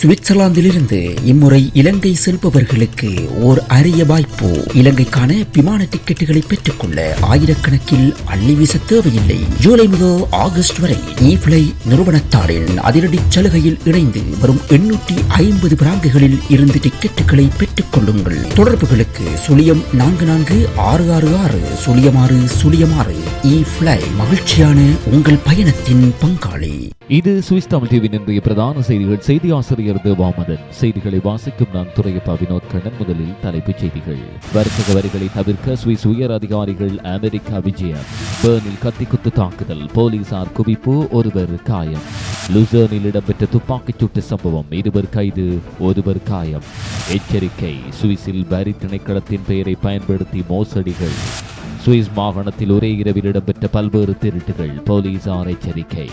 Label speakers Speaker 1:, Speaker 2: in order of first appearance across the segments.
Speaker 1: சுவிட்சர்லாந்திலிருந்து இம்முறை இலங்கை செல்பவர்களுக்கு ஓர் அரிய வாய்ப்பு. இலங்கைக்கான விமான டிக்கெட்டுகளை பெற்றுக்கொள்ள ஆயிரக்கணக்கில் அள்ளி வீச தேவையில்லை. ஜூலை முதல் ஆகஸ்ட் வரை இஃப்ளை நிறுவனத்தாரின் அதிரடி சலுகையில் இணைந்து வரும் எண்ணூற்றி ஐம்பது பிராங்குகளில் இருந்து டிக்கெட்டுகளை பெற்றுக் கொள்ளுங்கள் தொடர்புகளுக்கு சுழியம் நான்கு நான்கு ஆறு ஆறு ஆறு சுழியம் ஆறு சுழியம் ஆறு. இ ஃபிளை மகிழ்ச்சியான உங்கள் பயணத்தின் பங்காளி.
Speaker 2: இது சுவிஸ் தமிழ் டிவியின் இன்றைய பிரதான செய்திகள். செய்தி ஆசிரியர் தேவாமதன் செய்திகளை வாசிக்கும் நான் துறையப்பா வினோத் கண்ணன். முதலில் தலைப்புச் செய்திகள். வர்த்தக வரிகளை தவிர்க்க சுவிஸ் உயர் அதிகாரிகள் அமெரிக்கா விஜயம். பேர்னில் கத்திக்குத்து தாக்குதல். போலீசார் குவிப்பு ஒருவர் காயம். லுசர்னில் இடம்பெற்ற துப்பாக்கிச் சூட்டு சம்பவம். இருவர் கைது ஒருவர் காயம். எச்சரிக்கை. சுவிஸில் வரி திணைக்களத்தின் பெயரை பயன்படுத்தி மோசடிகள். சுவிஸ் மாகாணத்தில் ஒரே இரவில் இடம்பெற்ற பல்வேறு திருட்டுகள். போலீசார் எச்சரிக்கை.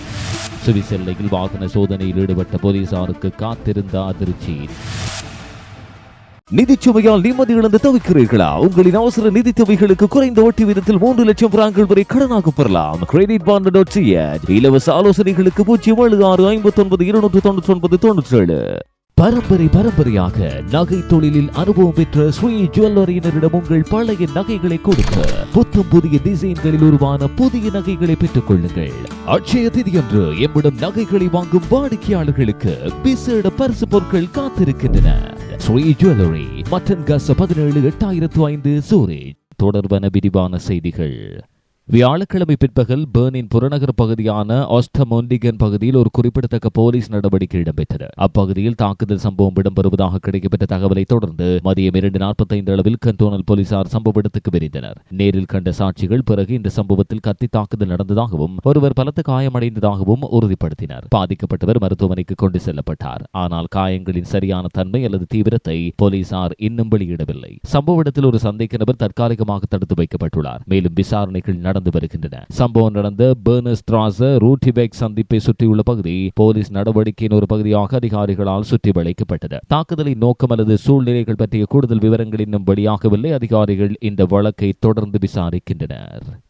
Speaker 2: சுவிஸ் எல்லையில் வாகன சோதனையில் ஈடுபட்ட போலீசாருக்கு காத்திருந்த அதிர்ச்சி. நிதிச்சுமையால் நிம்மதி இழந்து தவிக்கிறீர்களா? உங்களின் அவசர நிதி தேவைகளுக்கு குறைந்த வட்டி விதத்தில் மூன்று லட்சம் பிராங்குகள் வரை கடனாக பெறலாம். கிரெடிட் பாண்ட் டாட் இலவச ஆலோசனைகளுக்கு பூஜ்ஜியம் ஏழு ஆறு ஐம்பத்தி ஒன்பது இருநூற்று தொண்ணூற்றி ஒன்பது தொண்ணூற்றி ஏழு பரம்பரை பரம்பரையாக நகை தொழிலில் அனுபவம் பெற்ற ஸ்ரீ ஜுவல்லரியினரிடம் உங்கள் பழைய நகைகளை கொடுக்க புத்தம் புதிய டிசைன்களில் உருவான புதிய நகைகளை பெற்றுக் கொள்ளுங்கள். அட்சய திதியன்று எம்மிடம் நகைகளை வாங்கும் வாடிக்கையாளர்களுக்கு விசேட பரிசு பொருட்கள் காத்திருக்கின்றன. ஸ்ரீ ஜுவல்லரி மட்டன் கச பதினேழு எட்டாயிரத்து ஐந்து சூரேஜ். தொடர்பான விரிவான செய்திகள். வியாழக்கிழமை பிற்பகல் பேர்னின் புறநகர் பகுதியான ஆஸ்டமோண்டிகன் பகுதியில் ஒரு குறிப்பிடத்தக்க போலீஸ் நடவடிக்கை இடம்பெற்றது. அப்பகுதியில் தாக்குதல் சம்பவம் இடம்பெறுவதாக கிடைக்கப்பட்ட தகவலை தொடர்ந்து மதியம் இரண்டு நாற்பத்தைந்து அளவில் கண்டோனல் போலீசார் சம்பவ இடத்துக்கு விரைந்தனர். நேரில் கண்ட சாட்சிகள் பிறகு இந்த சம்பவத்தில் கத்தி தாக்குதல் நடந்ததாகவும் ஒருவர் பலத்த காயமடைந்ததாகவும் உறுதிப்படுத்தினர். பாதிக்கப்பட்டவர் மருத்துவமனைக்கு கொண்டு செல்லப்பட்டார். ஆனால் காயங்களின் சரியான தன்மை அல்லது தீவிரத்தை போலீசார் இன்னும் வெளியிடவில்லை. சம்பவ இடத்தில் ஒரு சந்தேக நபர் தற்காலிகமாக தடுத்து வைக்கப்பட்டுள்ளார். மேலும் விசாரணைகள் நடந்த வருகின்றன. சம்பவம் நடந்த பேர்னஸ் திராச ரூட்டிபெக் சந்திப்பை சுற்றியுள்ள பகுதி போலீஸ் நடவடிக்கையின் ஒரு பகுதியாக அதிகாரிகளால் சுற்றி வளைக்கப்பட்டது. தாக்குதலின் நோக்கம் அல்லது சூழ்நிலைகள் பற்றிய கூடுதல் விவரங்கள் இன்னும் வெளியாகவில்லை. அதிகாரிகள் இந்த வழக்கை தொடர்ந்து விசாரிக்கின்றனர்.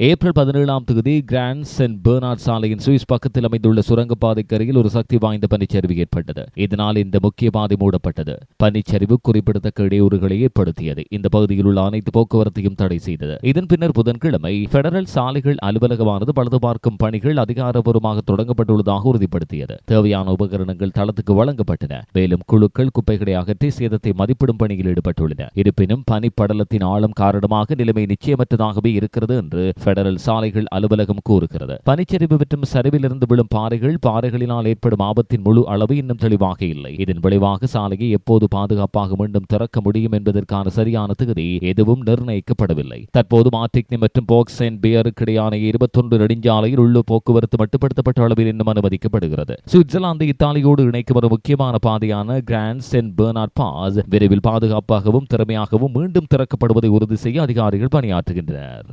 Speaker 2: ஏப்ரல் பதினேழாம் தேதி கிராண்ட் சென்ட் பெர்னார்ட் சாலையின் சுவிஸ் பக்கத்தில் அமைந்துள்ள சுரங்கப்பாதைக்கு அருகில் ஒரு சக்தி வாய்ந்த பனிச்சரிவு ஏற்பட்டது. இதனால் இந்த முக்கிய பாதை மூடப்பட்டது. பனிச்சரிவு குறிப்பிடத்தக்க இடையூறுகளை ஏற்படுத்தியது. இந்த பகுதியில் உள்ள அனைத்து போக்குவரத்தையும் தடை செய்தது. இதன் பின்னர் புதன்கிழமை பெடரல் சாலைகள் அலுவலகமானது பழுது பார்க்கும் பணிகள் அதிகாரப்பூர்வமாக தொடங்கப்பட்டுள்ளதாக உறுதிப்படுத்தியது. தேவையான உபகரணங்கள் தளத்துக்கு வழங்கப்பட்டன. மேலும் குழுக்கள் குப்பைகளை அகற்றி சேதத்தை மதிப்பிடும் பணியில் ஈடுபட்டுள்ளன. இருப்பினும் பனிப்படலத்தின் ஆழம் காரணமாக நிலைமை நிச்சயமற்றதாகவே இருக்கிறது என்று பெடரல் சாலைகள் அலுவலகம் கூறுகிறது. பனிச்சரிவு மற்றும் சரிவிலிருந்து விழும் பாறைகள் பாறைகளினால் ஏற்படும் ஆபத்தின் முழு அளவு இன்னும் தெளிவாக இல்லை. இதன் விளைவாக சாலையை எப்போது பாதுகாப்பாக மீண்டும் திறக்க முடியும் என்பதற்கான சரியான தகுதி எதுவும் நிர்ணயிக்கப்படவில்லை. தற்போது மார்டிக்னி மற்றும் போக்ஸ் அண்ட் பியருக்கு இடையான இருபத்தொன்று நெடுஞ்சாலையில் உள்ளூர் போக்குவரத்து மட்டுப்படுத்தப்பட்ட அளவில் இன்னும் அனுமதிக்கப்படுகிறது. சுவிட்சர்லாந்து இத்தாலியோடு இணைக்கும் ஒரு முக்கியமான பாதையான கிராண்ட் சென்ட் பெர்னார்ட் பாஸ் விரைவில் பாதுகாப்பாகவும் திறமையாகவும் மீண்டும் திறக்கப்படுவதை உறுதி செய்ய அதிகாரிகள் பணியாற்றுகின்றனர்.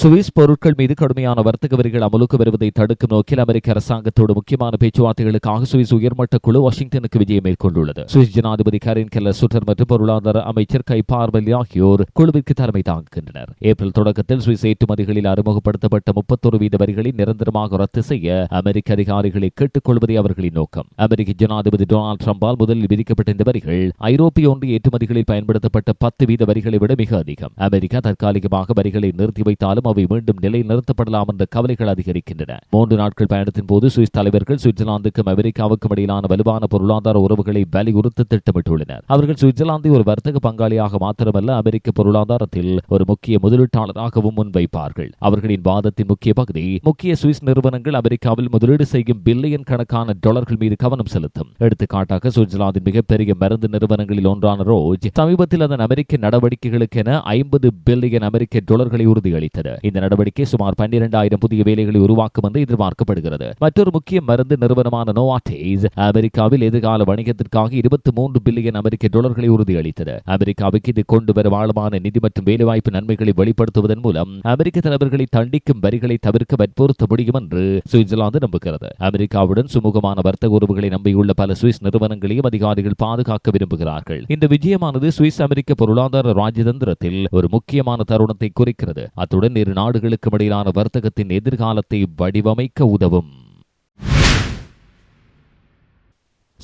Speaker 2: சுவிஸ் பொருட்கள் மீது கடுமையான வர்த்தக வரிகள் அமலுக்கு வருவதை தடுக்கும் நோக்கில் அமெரிக்க அரசாங்கத்தோடு முக்கியமான பேச்சுவார்த்தைகளுக்காக சுவிஸ் உயர்மட்ட குழு வாஷிங்டனுக்கு விஜயம் மேற்கொண்டுள்ளது. சுவிஸ் ஜனாதிபதி கரின் கெல்லர் சுட்டர் மற்றும் பொருளாதார அமைச்சர் கை பார்வலி ஆகியோர் குழுவிற்கு தலைமை தாங்குகின்றனர். ஏப்ரல் தொடக்கத்தில் சுவிஸ் ஏற்றுமதிகளில் அறிமுகப்படுத்தப்பட்ட முப்பத்தொரு வீத வரிகளை நிரந்தரமாக ரத்து செய்ய அமெரிக்க அதிகாரிகளை கேட்டுக்கொள்வதே அவர்களின் நோக்கம். அமெரிக்க ஜனாதிபதி டொனால்டு டிரம்பால் முதலில் விதிக்கப்பட்ட இந்த வரிகள் ஐரோப்பிய ஒன்றிய ஏற்றுமதிகளில் பயன்படுத்தப்பட்ட பத்து வீத வரிகளை விட மிக அதிகம். அமெரிக்கா தற்காலிகமாக வரிகளை நிறுத்தி வைத்தாலும் அவை மீண்டும் நிலை நிறுத்தப்படலாம் என்ற கவலைகள் அதிகரிக்கின்றன. மூன்று நாட்கள் பயணத்தின் போது சுவிஸ் தலைவர்கள் சுவிட்சர்லாந்துக்கும் அமெரிக்காவுக்கும் இடையிலான வலுவான பொருளாதார உறவுகளை வலியுறுத்த திட்டமிட்டுள்ளனர். அவர்கள் சுவிட்சர்லாந்தை ஒரு வர்த்தக பங்காளியாக மாத்திரமல்ல அமெரிக்க பொருளாதாரத்தில் ஒரு முக்கிய முதலீட்டாளராகவும் முன்வைப்பார்கள். அவர்களின் வாதத்தின் முக்கிய பகுதி முக்கிய சுவிஸ் நிறுவனங்கள் அமெரிக்காவில் முதலீடு செய்யும் பில்லியன் கணக்கான டாலர்கள் மீது கவனம் செலுத்தும். எடுத்துக்காட்டாக சுவிட்சர்லாந்தின் மிகப்பெரிய மருந்து நிறுவனங்களில் ஒன்றான ரோஜ் சமீபத்தில் அதன் அமெரிக்க நடவடிக்கைகளுக்கென ஐம்பது பில்லியன் அமெரிக்க டாலர்களை உறுதியளித்தது. இந்த நடவடிக்கை சுமார் பன்னிரண்டாயிரம் புதிய வேலைகளை உருவாக்கும் என்று எதிர்பார்க்கப்படுகிறது. மற்றொரு முக்கிய மருந்து நிறுவனமான நோவாட்டேஸ் அமெரிக்காவில் எதிர்கால வணிகத்திற்காக இருபத்தி மூன்று பில்லியன் அமெரிக்க டாலர்களை உறுதியளித்தது. அமெரிக்காவுக்கு இது கொண்டு வரும் ஆழமான நிதி மற்றும் வேலைவாய்ப்பு நன்மைகளை வெளிப்படுத்துவதன் மூலம் அமெரிக்க தலைவர்களை தண்டிக்கும் வரிகளை தவிர்க்க வற்புறுத்த முடியும் என்று சுவிட்சர்லாந்து நம்புகிறது. அமெரிக்காவுடன் சுமூகமான வர்த்தக உறவுகளை நம்பியுள்ள பல சுவிஸ் நிறுவனங்களையும் அதிகாரிகள் பாதுகாக்க விரும்புகிறார்கள். இந்த விஜயமானது சுவிஸ் அமெரிக்க பொருளாதார ராஜதந்திரத்தில் ஒரு முக்கியமான தருணத்தை குறிக்கிறது. அத்துடன் இரு நாடுகளுக்கும் இடையிலான வர்த்தகத்தின் எதிர்காலத்தை வடிவமைக்க உதவும்.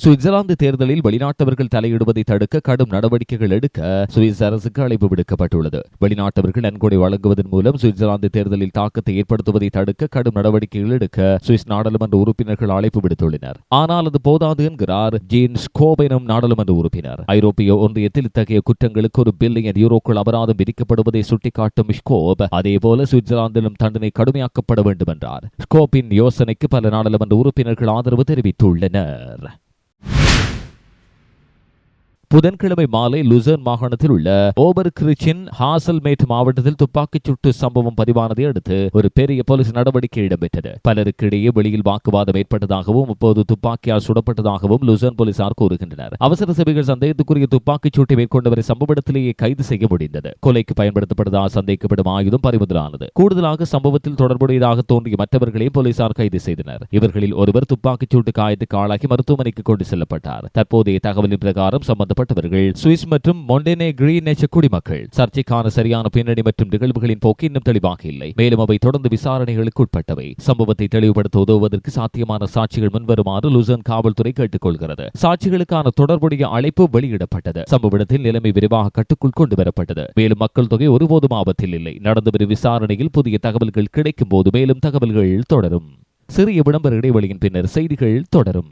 Speaker 2: சுவிட்சர்லாந்து தேர்தலில் வெளிநாட்டவர்கள் தலையிடுவதை தடுக்க கடும் நடவடிக்கைகள் எடுக்க சுவிஸ் அரசுக்கு அழைப்பு விடுக்கப்பட்டுள்ளது. வெளிநாட்டவர்கள் நன்கொடை வழங்குவதன் மூலம் சுவிட்சர்லாந்து தேர்தலில் தாக்கத்தை ஏற்படுத்துவதை தடுக்க கடும் நடவடிக்கைகள் எடுக்க சுவிஸ் நாடாளுமன்ற உறுப்பினர்கள் அழைப்பு விடுத்துள்ளனர். ஆனால் அது போதாது என்கிறார் ஜீன் கோபெனும் எனும் நாடாளுமன்ற உறுப்பினர். ஐரோப்பிய ஒன்றியத்தில் இத்தகைய குற்றங்களுக்கு ஒரு பில்லியன் யூரோக்கள் அபராதம் விதிக்கப்படுவதை சுட்டிக்காட்டும் ஸ்கோப் அதேபோல சுவிட்சர்லாந்திலும் தண்டனை கடுமையாக்கப்பட வேண்டும் என்றார் ஸ்கோப்பின் யோசனைக்கு பல நாடாளுமன்ற உறுப்பினர்கள் ஆதரவு தெரிவித்துள்ளனர். புதன்கிழமை மாலை லுசர்ன் மாகாணத்தில் உள்ள ஓபர் கிரிச்சின் ஹாசல்மேட் மாவட்டத்தில் துப்பாக்கிச் சூட்டு சம்பவம் பதிவானதை அடுத்து ஒரு பெரிய போலீஸ் நடவடிக்கை இடம்பெற்றது. பலருக்கு இடையே வெளியில் வாக்குவாதம் ஏற்பட்டதாகவும் அப்போது துப்பாக்கியால் சுடப்பட்டதாகவும் லுசர்ன் போலீசார் கூறுகின்றனர். அவசர சபைகள் சந்தேகத்துக்குரிய துப்பாக்கிச் சூட்டை மேற்கொண்டவரை சம்பவ இடத்திலேயே கைது செய்ய முடிந்தது. கொலைக்கு பயன்படுத்தப்பட்டதாக சந்தேகப்படும் ஆயுதம் பறிமுதலானது. கூடுதலாக சம்பவத்தில் தொடர்புடையதாக தோன்றிய மற்றவர்களையும் போலீசார் கைது செய்தனர். இவர்களில் ஒருவர் துப்பாக்கிச் சூட்டு காயத்துக்கு ஆளாகி மருத்துவமனைக்கு கொண்டு செல்லப்பட்டார். தற்போதைய தகவலின் பிரகாரம் சம்பந்தப்பட்ட பாதிக்கப்பட்டவர்கள் சுவிஸ் மற்றும் மொண்டெனேகிரி நேச்ச குடிமக்கள். சர்ச்சைக்கான சரியான பின்னணி மற்றும் நிகழ்வுகளின் போக்கு இன்னும் தெளிவாக இல்லை. மேலும் அவை தொடர்ந்து விசாரணைகளுக்கு உட்பட்டவை. சம்பவத்தை தெளிவுபடுத்த உதவுவதற்கு சாத்தியமான சாட்சிகள் முன்வருமாறு லுசன் காவல்துறை கேட்டுக்கொள்கிறது. சாட்சிகளுக்கான தொடர்புடைய அழைப்பு வெளியிடப்பட்டது. சம்பவ இடத்தில் நிலைமை விரிவாக கட்டுக்குள் கொண்டு வரப்பட்டது மேலும் மக்கள் தொகை ஒருபோதும் ஆபத்தில் இல்லை. நடந்து வரும் விசாரணையில் புதிய தகவல்கள் கிடைக்கும் போது மேலும் தகவல்கள் தொடரும். சிறிய விளம்பர இடைவெளியின் பின்னர் செய்திகள் தொடரும்.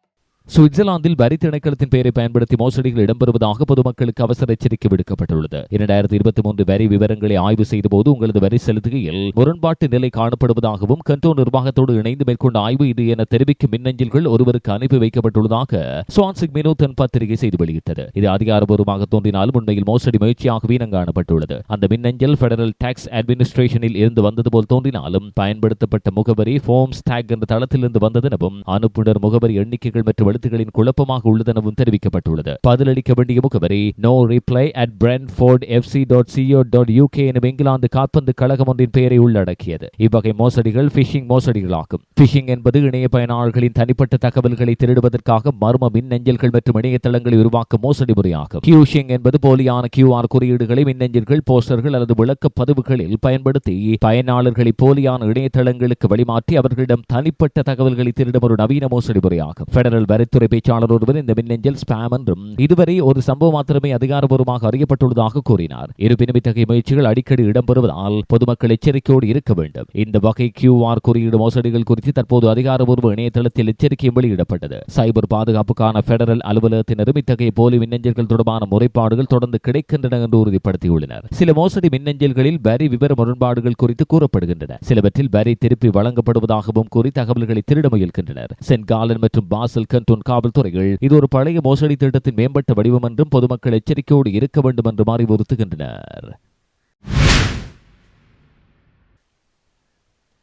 Speaker 2: சுவிட்சர்லாந்தில் வரி திணைக்களத்தின் பெயரை பயன்படுத்தி மோசடிகள் இடம்பெறுவதாக பொதுமக்களுக்கு அவசர எச்சரிக்கை விடுக்கப்பட்டுள்ளது. இரண்டாயிரத்தி இருபத்தி மூன்று வரி விவரங்களை ஆய்வு செய்தபோது உங்களது வரி செலுத்துகையில் முரண்பாட்டு நிலை காணப்படுவதாகவும் கண்டோ நிர்வாகத்தோடு இணைந்து மேற்கொண்ட ஆய்வு இது என தெரிவிக்கும் மின்னஞ்சல்கள் ஒருவருக்கு அனுப்பி வைக்கப்பட்டுள்ளதாக சுவான்சிக் மினோத்தன் பத்திரிகை செய்து வெளியிட்டது. இது அதிகாரபூர்வமாக தோன்றினாலும் உண்மையில் மோசடி முயற்சியாகவே காணப்பட்டுள்ளது அந்த மின்னஞ்சல் பெடரல் டாக்ஸ் அட்மினிஸ்ட்ரேஷனில் இருந்து வந்தது போல் தோன்றினாலும் பயன்படுத்தப்பட்ட முகவரி ஃபோம்ஸ் டேக் என்ற தளத்திலிருந்து வந்ததெனவும் அனுப்புனர் முகவரி எண்ணிக்கைகள் மற்றும் எழுத்துக்களின் குழப்பமாக உள்ளதெனவும் தெரிவிக்கப்பட்டுள்ளது. பதிலளிக்க வேண்டிய முகவரி no reply at Brentford FC dot C O dot UK எனும் இங்கிலாந்து காற்பந்து கழகம் ஒன்றின் பெயரை உள்ளடக்கியது. இவ்வகை மோசடிகள் பிஷிங் மோசடிகளாகும். பிஷிங் என்பது இணைய பயனாளர்களின் தனிப்பட்ட தகவல்களை திருடுவதற்காக மர்ம மின்னஞ்சல்கள் மற்றும் இணையதளங்களை உருவாக்கும் மோசடி முறையாகும். கியூஷிங் என்பது போலியான கியூஆர் குறியீடுகளை மின்னஞ்சல்கள் போஸ்டர்கள் அல்லது விளக்க பதிவுகளில் பயன்படுத்தி பயனாளர்களை போலியான இணையதளங்களுக்கு வழிமாற்றி அவர்களிடம் தனிப்பட்ட தகவல்களை திருடும் ஒரு நவீன மோசடி முறையாகும். பெடரல் வரி வரித்துறை பேச்சாளர் ஒருவர் இந்த மின்னஞ்சல் ஸ்பாம் என்றும் இதுவரை ஒரு சம்பவம் மாத்திரமே அதிகாரபூர்வமாக அறியப்பட்டுள்ளதாக கூறினார். இருப்பினும் இத்தகைய முயற்சிகள் அடிக்கடி இடம்பெறுவதால் பொதுமக்கள் எச்சரிக்கையோடு இருக்க வேண்டும். இந்த வகை கியூஆர் குறியீடு மோசடிகள் குறித்து தற்போது அதிகாரபூர்வ இணையதளத்தில் எச்சரிக்கையும் வெளியிடப்பட்டது. சைபர் பாதுகாப்புக்கான பெடரல் அலுவலகத்தினரும் இத்தகைய போலி மின்னஞ்சல்கள் தொடர்பான முறைப்பாடுகள் தொடர்ந்து கிடைக்கின்றன என்று உறுதிப்படுத்தியுள்ளனர். சில மோசடி மின்னஞ்சல்களில் வரி விவர முரண்பாடுகள் குறித்து கூறப்படுகின்றன. சிலவற்றில் வரி திருப்பி வழங்கப்படுவதாகவும் கூறி தகவல்களை திருட முயல்கின்றனர். சென்ட் காலன் மற்றும் பாசல் கண்டோன் காவல்துறைகள். இது ஒரு பழைய மோசடி திட்டத்தின் மேம்பட்ட வடிவம் என்றும் பொதுமக்கள் எச்சரிக்கையோடு இருக்க வேண்டும் என்றும் அறிவுறுத்துகின்றனர்.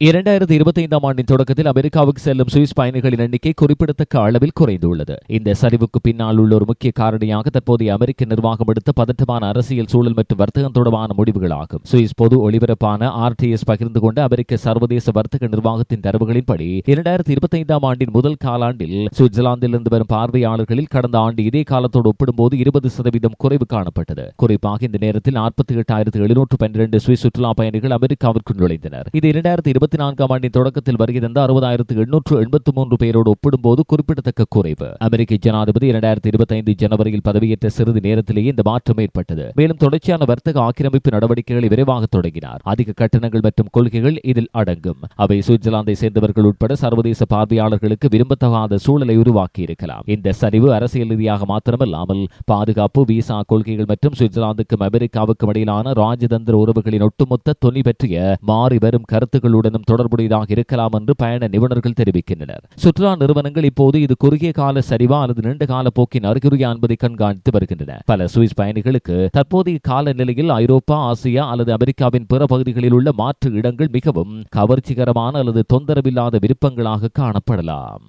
Speaker 2: இரண்டாயிரத்தி இருபத்தி ஐந்தாம் ஆண்டின் தொடக்கத்தில் அமெரிக்காவுக்கு செல்லும் சுவிஸ் பயணிகளின் எண்ணிக்கை குறிப்பிடத்தக்க அளவில் குறைந்துள்ளது. இந்த சரிவுக்கு பின்னால் உள்ள ஒரு முக்கிய காரணியாக தற்போதைய அமெரிக்க நிர்வாகம் எடுத்த பதட்டமான அரசியல் சூழல் மற்றும் வர்த்தகம் தொடர்பான முடிவுகளாகும். சுவிஸ் பொது ஒளிபரப்பான ஆர்டிஎஸ் பகிர்ந்து கொண்ட அமெரிக்க சர்வதேச வர்த்தக நிர்வாகத்தின் தரவுகளின்படி இரண்டாயிரத்தி இருபத்தி ஐந்தாம் ஆண்டின் முதல் காலாண்டில் சுவிட்சர்லாந்திலிருந்து வரும் பார்வையாளர்களில் கடந்த ஆண்டு இதே காலத்தோடு ஒப்பிடும்போது இருபது சதவீதம் குறைவு காணப்பட்டது. குறிப்பாக இந்த நேரத்தில் நாற்பத்தி எட்டாயிரத்து எழுநூற்று பன்னிரண்டு சுவிஸ் சுற்றுலா பயணிகள் அமெரிக்காவிற்கு நுழைந்தனர். இது இரண்டாயிரத்தி இருபத்தி நான்காம் ஆண்டின் தொடக்கத்தில் வருகை தந்த அறுபதாயிரத்து எண்ணூற்று எண்பத்தி மூன்று பேரோடு ஒப்பிடும்போது குறிப்பிடத்தக்க குறைவு. அமெரிக்க ஜனாதிபதி இரண்டாயிரத்தி இருபத்தி ஐந்து ஜனவரியில் பதவியேற்ற சிறிது நேரத்திலேயே இந்த மாற்றம் ஏற்பட்டது. மேலும் தொடர்ச்சியான வர்த்தக ஆக்கிரமிப்பு நடவடிக்கைகளை விரைவாக தொடங்கினார். அதிக கட்டணங்கள் மற்றும் கொள்கைகள் இதில் அடங்கும். அவை சுவிட்சர்லாந்தை சேர்ந்தவர்கள் உட்பட சர்வதேச பார்வையாளர்களுக்கு விரும்பத்தகாத சூழலை உருவாக்கி இருக்கலாம் இந்த சரிவு அரசியல் ரீதியாக மாத்திரமல்லாமல் பாதுகாப்பு விசா கொள்கைகள் மற்றும் சுவிட்சர்லாந்துக்கும் அமெரிக்காவுக்கும் இடையிலான ராஜதந்திர உறவுகளின் ஒட்டுமொத்த தொனி பற்றிய மாறி வரும் கருத்துக்களுடன் விபத்துடனும் தொடர்புடையதாக இருக்கலாம் என்று பயண நிபுணர்கள் தெரிவிக்கின்றனர். சுற்றுலா நிறுவனங்கள் இப்போது இது குறுகிய கால சரிவா அல்லது நீண்ட கால போக்கின் அறிகுறியா என்பதை கண்காணித்து வருகின்றன. பல சுவிஸ் பயணிகளுக்கு தற்போதைய காலநிலையில் ஐரோப்பா ஆசியா அல்லது அமெரிக்காவின் பிற பகுதிகளில் உள்ள மாற்று இடங்கள் மிகவும் கவர்ச்சிகரமான அல்லது தொந்தரவில்லாத விருப்பங்களாக காணப்படலாம்.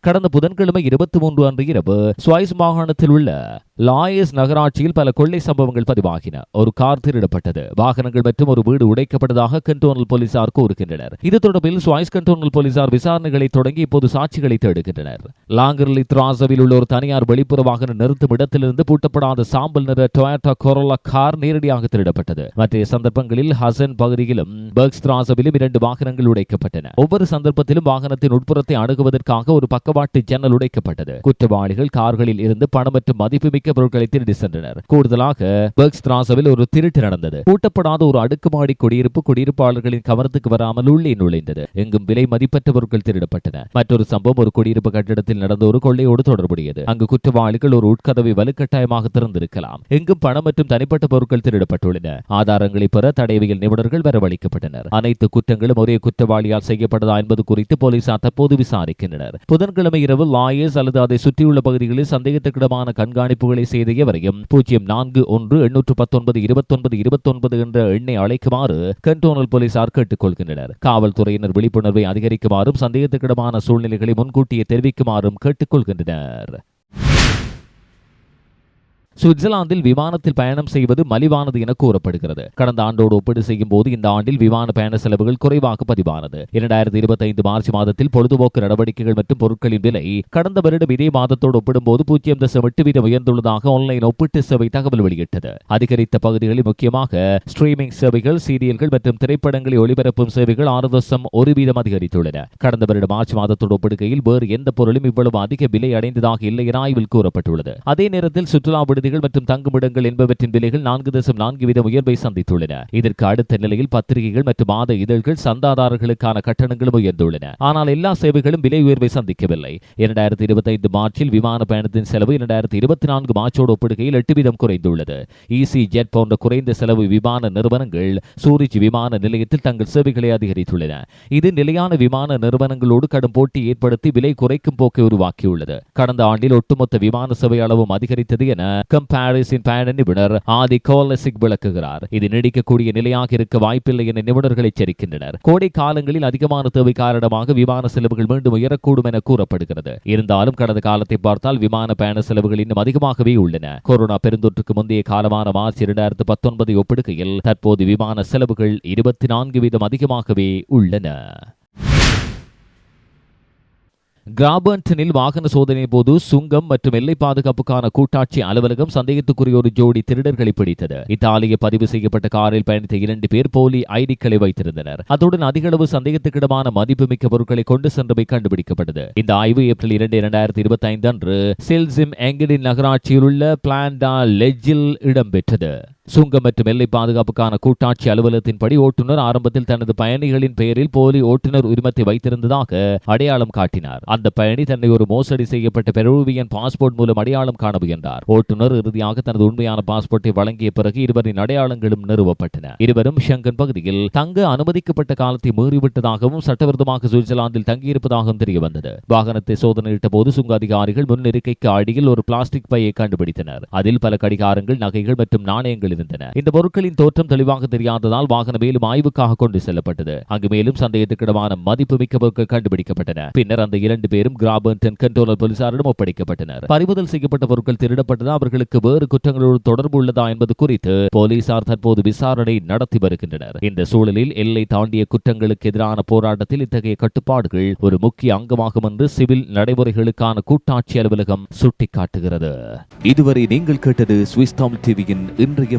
Speaker 2: கடந்த புதன்கிழமை இருபத்தி மூன்று அன்று இரவு சுவாய்ஸ் மாகாணத்தில் உள்ள லாயஸ் நகராட்சியில் பல கொள்ளை சம்பவங்கள் பதிவாகின. ஒரு கார் திருடப்பட்டது. வாகனங்கள் மற்றும் ஒரு வீடு உடைக்கப்பட்டதாக கண்டோனல் போலீசார் கூறுகின்றனர். இது தொடர்பில் சுவாய்ஸ் கண்டோனல் போலீசார் விசாரணைகளை தொடங்கி இப்போது சாட்சிகளை தேடுகின்றனர். லாங்கர்லி திராசவில் உள்ள ஒரு தனியார் வெளிப்புற வாகன நிறுத்தும் இடத்திலிருந்து பூட்டப்படாத சாம்பல் நிற டொயாட்டோ கொரோலா கார் நேரடியாக திருடப்பட்டது. மற்ற சந்தர்ப்பங்களில் ஹசன் பகுதியிலும் பர்க்ஸ் திராசவிலும் இரண்டு வாகனங்கள் உடைக்கப்பட்டன. ஒவ்வொரு சந்தர்ப்பத்திலும் வாகனத்தின் உட்புறத்தை அணுகுவதற்காக ஒரு பக்கவாட்டு ஜன்னல் உடைக்கப்பட்டது. குற்றவாளிகள் கார்களில் இருந்து பணம் மற்றும் மதிப்புமிக்க பொருட்களை திருடி சென்றனர். கூடுதலாக பர்க்ஸ் திராசவில் ஒரு திருட்டு நடந்தது. கூட்டப்படாத ஒரு அடுக்குமாடி குடியிருப்பு குடியிருப்பாளர்களின் கவனத்துக்கு வராமல் உள்ளே நுழைந்தது. எங்கும் விலை மதிப்பற்ற பொருட்கள் திருடப்பட்டன. மற்றொரு சம்பவம் ஒரு குடியிருப்பு கட்டிடத்தில் நடந்த ஒரு கொள்ளையோடு தொடர்புடையது. அங்கு குற்றவாளிகள் ஒரு உட்கதவை வலுக்கட்டாயமாக திறந்திருக்கலாம். எங்கும் பணம் மற்றும் தனிப்பட்ட பொருட்கள் திருடப்பட்டுள்ளன. ஆதாரங்களை பெற தடயவியல் நிபுணர்கள் வரவழைக்கப்பட்டனர். அனைத்து குற்றங்களும் ஒரே குற்றவாளியால் செய்யப்பட்டதா என்பது குறித்து போலீசார் தற்போது விசாரிக்கின்றனர். புதன்கிழமை இரவு லாயர்ஸ் அல்லது அதை சுற்றியுள்ள பகுதிகளில் சந்தேகத்துக்கிடமான கண்காணிப்புகளை செய்த எவரையும் பூஜ்ஜியம் நான்கு ஒன்று எண்ணூற்று பத்தொன்பது இருபத்தொன்பது இருபத்தொன்பது என்ற எண்ணை அழைக்குமாறு கண்டோனல் போலீசார் கேட்டுக்கொள்கின்றனர் காவல்துறையினர் விழிப்புணர்வை அதிகரிக்குமாறும் சந்தேகத்துக்கிடமான சூழ்நிலைகளை முன்கூட்டியே தெரிவிக்குமாறும் கேட்டுக்கொள்கின்றனர் சுவிட்சர்லாந்தில் விமானத்தில் பயணம் செய்வது மலிவானது என கூறப்படுகிறது. கடந்த ஆண்டோடு ஒப்பீடு செய்யும் போது இந்த ஆண்டில் விமான பயண செலவுகள் குறைவாக பதிவானது. இரண்டாயிரத்தி இருபத்தி ஐந்து மார்ச் மாதத்தில் பொழுதுபோக்கு நடவடிக்கைகள் மற்றும் பொருட்களின் விலை கடந்த வருடம் இதே மாதத்தோடு ஒப்பிடும்போது பூஜ்ஜியம் தசம் எட்டு வீதம் உயர்ந்துள்ளதாக ஆன்லைன் ஒப்பீட்டு சேவை தகவல் வெளியிட்டது. அதிகரித்த பகுதிகளில் முக்கியமாக ஸ்ட்ரீமிங் சேவைகள் சீரியல்கள் மற்றும் திரைப்படங்களை ஒளிபரப்பும் சேவைகள் ஆறு தசம் ஒரு வீதம் அதிகரித்துள்ளன. கடந்த வருடம் மார்ச் மாதத்தோடு ஒப்பிடுகையில் வேறு எந்த பொருளும் இவ்வளவு அதிக விலை அடைந்ததாக இல்லை என ஆய்வில் கூறப்பட்டுள்ளது. அதே நேரத்தில் சுற்றுலா விடுதிகள் மற்றும் தங்குமிடங்கள் என்பவற்றின் விலைகள் நான்கு தசம் நான்கு வீத உயர்வை சந்தித்துள்ளன. இதற்கு அடுத்த நிலையில் பத்திரிகைகள் மற்றும் மாத இதழ்கள் சந்தாதாரர்களுக்கான கட்டணங்களும் உயர்ந்துள்ளன. ஆனால் எல்லா சேவைகளும் விலை உயர்வை சந்திக்கவில்லை. இரண்டாயிரத்தி இருபத்தி ஐந்து மார்ச்சில் விமான பயணத்தின் செலவு இரண்டாயிரத்தி இருபத்தி நான்கு மார்ச்சோடு ஒப்பிடுகையில் எட்டு வீதம் குறைந்துள்ளது. இசி ஜெட் போன்ற குறைந்த செலவு விமான நிறுவனங்கள் சூரிச் விமான நிலையத்தில் தங்கள் சேவைகளை அதிகரித்துள்ளன. இது நிலையான விமான நிறுவனங்களோடு கடும் போட்டி ஏற்படுத்தி விலை குறைக்கும் போக்கை உருவாக்கியுள்ளது. கடந்த ஆண்டில் ஒட்டுமொத்த விமான சேவை அளவும் அதிகரித்தது என கம்பாரிசின் பயண நிபுணர் ஆதி கோலசிக் விளக்குகிறார். இது நீடிக்கக்கூடிய நிலையாக இருக்க வாய்ப்பில்லை என நிபுணர்கள் எச்சரிக்கின்றனர். கோடை காலங்களில் அதிகமான தேவை காரணமாக விமான செலவுகள் மீண்டும் உயரக்கூடும் என கூறப்படுகிறது. இருந்தாலும் கடந்த காலத்தை பார்த்தால் விமான பயண செலவுகள் இன்னும் அதிகமாகவே உள்ளன. கொரோனா பெருந்தொற்றுக்கு முந்தைய காலமான மார்ச் இரண்டாயிரத்து பத்தொன்பதை ஒப்பிடுகையில் தற்போது விமான செலவுகள் இருபத்தி நான்கு வீதம் அதிகமாகவே உள்ளன. கிராபர்டனில் வாகன சோதனையின் போது சுங்கம் மற்றும் எல்லை பாதுகாப்புக்கான கூட்டாட்சி அலுவலகம் சந்தேகத்துக்குரிய ஒரு ஜோடி திருடர்களை பிடித்தது. இத்தாலிய பதிவு செய்யப்பட்ட காரில் பயணித்த இரண்டு பேர் போலி ஐடிக்களை வைத்திருந்தனர். அத்துடன் அதிக அளவு சந்தேகத்துக்கிடமான மதிப்புமிக்க பொருட்களை கொண்டு சென்றவை கண்டுபிடிக்கப்பட்டது. இந்த ஆய்வு ஏப்ரல் இரண்டு இரண்டாயிரத்தி இருபத்தி ஐந்து அன்று செல்சிம் எங்கடின் நகராட்சியில் உள்ள பிளான்டா லெஜில் இடம்பெற்றது. சுங்கம் மற்றும் எல்லை பாதுகாப்புக்கான கூட்டாட்சி அலுவலகத்தின்படி ஓட்டுநர் ஆரம்பத்தில் தனது பயணிகளின் பெயரில் போலி ஓட்டுநர் உரிமத்தை வைத்திருந்ததாக அடையாளம் காட்டினார். அந்த பயணி தன்னை ஒரு மோசடி செய்யப்பட்ட பெருவியன் பாஸ்போர்ட் மூலம் அடையாளம் காண முயன்றார். ஓட்டுநர் இறுதியாக தனது உண்மையான பாஸ்போர்ட்டை வழங்கிய பிறகு இருவரின் அடையாளங்களும் நிறுவப்பட்டன. இருவரும் ஷங்கன் பகுதியில் தங்க அனுமதிக்கப்பட்ட காலத்தை மீறிவிட்டதாகவும் சட்டவிரோதமாக சுவிட்சர்லாந்தில் தங்கியிருப்பதாகவும் தெரிய வந்தது வாகனத்தை சோதனையிட்ட போது சுங்க அதிகாரிகள் முன்னிருக்கைக்கு அடியில் ஒரு பிளாஸ்டிக் பையை கண்டுபிடித்தனர். அதில் பல கடிகாரங்கள் நகைகள் மற்றும் நாணயங்கள் இருந்தன. இந்த பொருட்களின் தோற்றம் தெளிவாக தெரியாததால் வாகனம் மேலும் ஆய்வுக்காக கொண்டு செல்லப்பட்டது. அங்கு மேலும் சந்தேகத்துக்கிடமான மதிப்புமிக்க பொருட்கள் கண்டுபிடிக்கப்பட்டன. பின்னர் அந்த இரண்டு பேரும் கிராபர்டன் கண்ட்ரோலர் போலீசாரிடம் ஒப்படைக்கப்பட்டனர். பறிமுதல் செய்யப்பட்ட பொருட்கள் திருடப்பட்டது அவர்களுக்கு வேறு குற்றங்களோடு தொடர்பு உள்ளதா என்பது குறித்து போலீசார் தற்போது விசாரணை நடத்தி வருகின்றனர். இந்த சூழலில் எல்லை தாண்டிய குற்றங்களுக்கு எதிரான போராட்டத்தில் இத்தகைய கட்டுப்பாடுகள் ஒரு முக்கிய அங்கமாகும் என்று சிவில் நடைமுறைகளுக்கான கூட்டாட்சி அலுவலகம் சுட்டிக்காட்டுகிறது. இதுவரை நீங்கள் கேட்டது சுவிஸ் தமிழ் டிவியின் இன்றைய